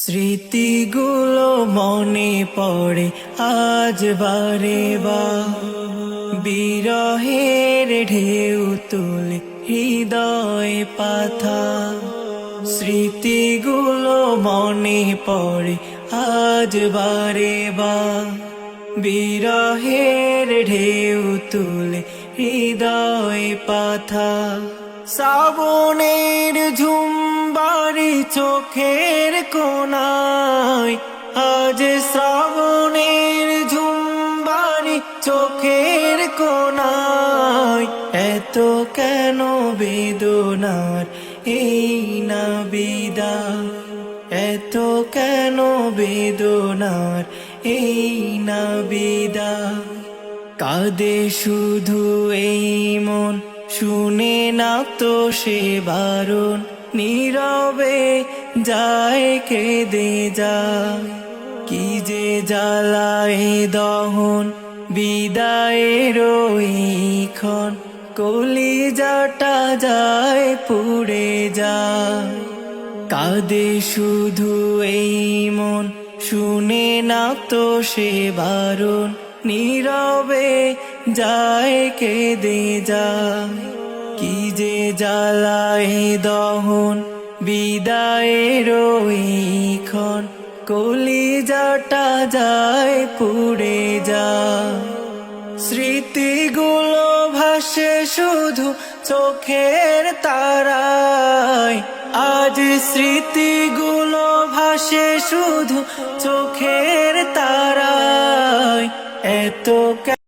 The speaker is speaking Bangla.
স্মৃতিগুলো মনে পড়ে আজ বারে বা। বিরহের ঢেউ তুলে হৃদয় পাথা। স্মৃতিগুলো মনে পড়ে আজ বারে বা। বিরহের ঢেউ তুলে হৃদয় পাথা। শ্রাবণের ঝুমবাড়ি চোখের কোনায় আজ শ্রাবণের ঝুমবাড়ি চোখের কোনায় এত কেন বেদনার এই না বিদা এত কেন বেদনার এই না বিদা কাদে শুধু এই মন, শুনে না তো সে বারণ। নীরবে যায়, কেঁদে যায়। কি যে জ্বালায় দহন বিদায়ের ক্ষণ কলিজাটা যায়, পুড়ে যায়। কাঁদে শুধু এই মন, শুনে না তো সে বারণ। নীরবে যায়, কেঁদে যায়। কি যে জ্বালায় দহন বিদায়ের ক্ষণ। কলিজাটা যায় পুড়ে যায় স্মৃতিগুলো ভাসে শুধু চোখের তারায়। আজ স্মৃতিগুলো ভাসে শুধু চোখের তারায়। এত